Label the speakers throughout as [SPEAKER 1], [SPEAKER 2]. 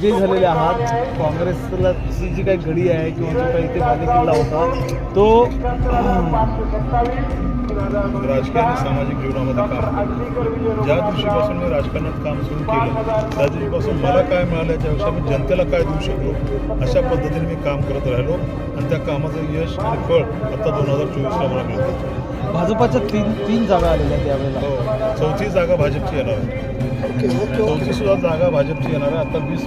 [SPEAKER 1] विजयी झालेले आहात. काँग्रेसला जी काही घडी आहे किंवा जो काही इथे बालेकिल्ला होता तो
[SPEAKER 2] राजकीय आणि सामाजिक जीवनामध्ये काम. ज्या दिवशीपासून मी राजकारणात काम सुरू केलं त्या दिवशीपासून मला काय मिळालं याच्यापेक्षा मी जनतेला काय देऊ शकलो अशा पद्धतीने मी काम करत राहिलो. आणि त्या कामाचं यश आणि फळ आता दोन हजार चोवीसला मला मिळतं
[SPEAKER 1] भाजपाच्या तीन तीन जागा आलेल्या आहेत यावेळेला.
[SPEAKER 2] हो. चौथी जागा भाजपची येणार आहे. चौथी सुद्धा जागा भाजपची येणार आहे. आता वीस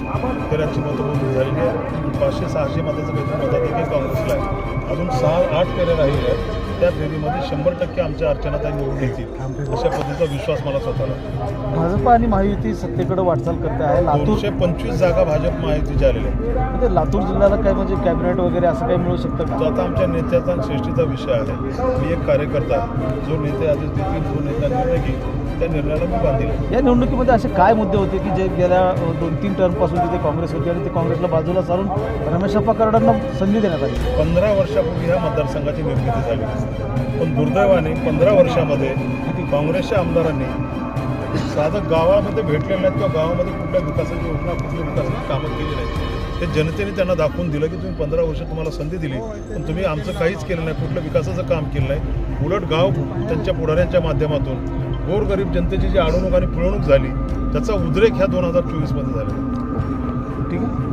[SPEAKER 2] फेऱ्यांची मतमोजणी झालेली आहे पाचशे सहाशे मताचं काहीतरी मताधिकारी काँग्रेसला आहे. अजून सहा आठ फेऱ्या राहिल्या आहेत. त्या फेरीमध्ये शंभर टक्के आमच्या अर्चनाताई निवडून येतील. अशा पद्धतीचा विश्वास मला स्वतःला.
[SPEAKER 1] भाजप आणि महायुती सत्तेकडे वाटचाल करते आहे. लातूर
[SPEAKER 2] दोनशे पंचवीस जागा भाजप माहितीच्या आलेल्या आहेत.
[SPEAKER 1] म्हणजे लातूर जिल्ह्याला काय म्हणजे कॅबिनेट वगैरे असं काही मिळू शकतं
[SPEAKER 2] तो
[SPEAKER 1] का
[SPEAKER 2] आता आमच्या नेत्याचा आणि श्रेष्ठीचा विषय आहे. मी एक कार्यकर्ता आहे. जो नेते आदेश देतील जो नेता निर्णय घेईल. त्या निर्णयाला मी बांधील
[SPEAKER 1] या निवडणुकीमध्ये असे काय मुद्दे होते की जे गेल्या दोन तीन टर्मपासून तिथे काँग्रेस होती आणि ते काँग्रेसला बाजूला सारून रमेश अप्पा कराडांना संधी देण्यात आली?
[SPEAKER 2] पंधरा वर्षापूर्वी ह्या मतदारसंघाची निर्मिती झाली पण दुर्दैवाने पंधरा वर्षामध्ये काँग्रेसच्या आमदारांनी साधं गावामध्ये भेटलेलं नाहीत किंवा गावामध्ये कुठल्या विकासाची योजना कुठल्या विकासाची कामं केली नाहीत. ते जनतेने त्यांना दाखवून दिलं की तुम्ही पंधरा वर्ष तुम्हाला संधी दिली पण तुम्ही आमचं काहीच केलं नाही कुठलं विकासाचं काम केलं नाही. उलट गाव त्यांच्या पुढाऱ्यांच्या माध्यमातून गोरगरीब जनतेची जी अडवणूक आणि पिळवणूक झाली त्याचा उद्रेक ह्या दोन हजार चोवीसमध्ये झाला
[SPEAKER 1] ठीक आहे.